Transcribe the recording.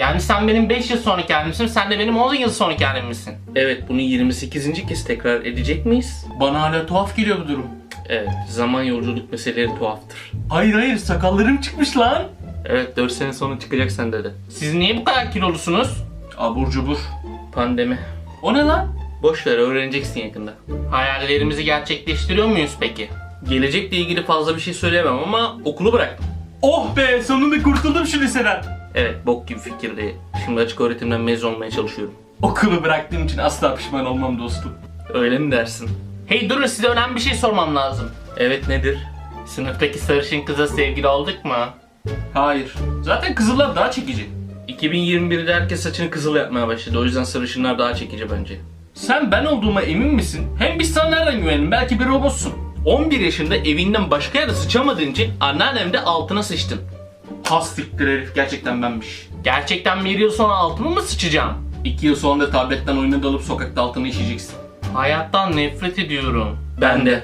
Yani sen benim 5 yıl sonraki halimsin, sen de benim 10 yıl sonraki halimsin. Evet bunu 28. kez tekrar edecek miyiz? Bana hala tuhaf geliyor bu durum. Evet zaman yolculuk meseleleri tuhaftır. Hayır hayır sakallarım çıkmış lan. Evet 4 sene sonra çıkacak sende de. Siz niye bu kadar kilolusunuz? Abur cubur. Pandemi. O ne lan? Boş ver öğreneceksin yakında. Hayallerimizi gerçekleştiriyor muyuz peki? Gelecekle ilgili fazla bir şey söyleyemem ama okulu bıraktım. Oh be sonunda kurtuldum şu liseden. Evet bok gibi fikirdi. Şimdi açık öğretimden mezun olmaya çalışıyorum. Okulu bıraktığım için asla pişman olmam dostum. Öyle mi dersin? Hey durun size önemli bir şey sormam lazım. Evet nedir? Sınıftaki sarışın kıza sevgili olduk mu? Hayır. Zaten kızıllar daha çekici. 2021'de herkes saçını kızıl yapmaya başladı. O yüzden sarışınlar daha çekici bence. Sen ben olduğuma emin misin? Hem biz sana nereden güvenelim? Belki bir robotsun. 11 yaşında evinden başka yere sıçamadığın için anneannem de altına sıçtın. Hastiktir herif gerçekten benmiş. Gerçekten bir yıl sonra altıma mı sıçacağım? İki yıl sonra da tabletten oyuna dalıp sokakta altına işeyeceksin. Hayattan nefret ediyorum. Ben de.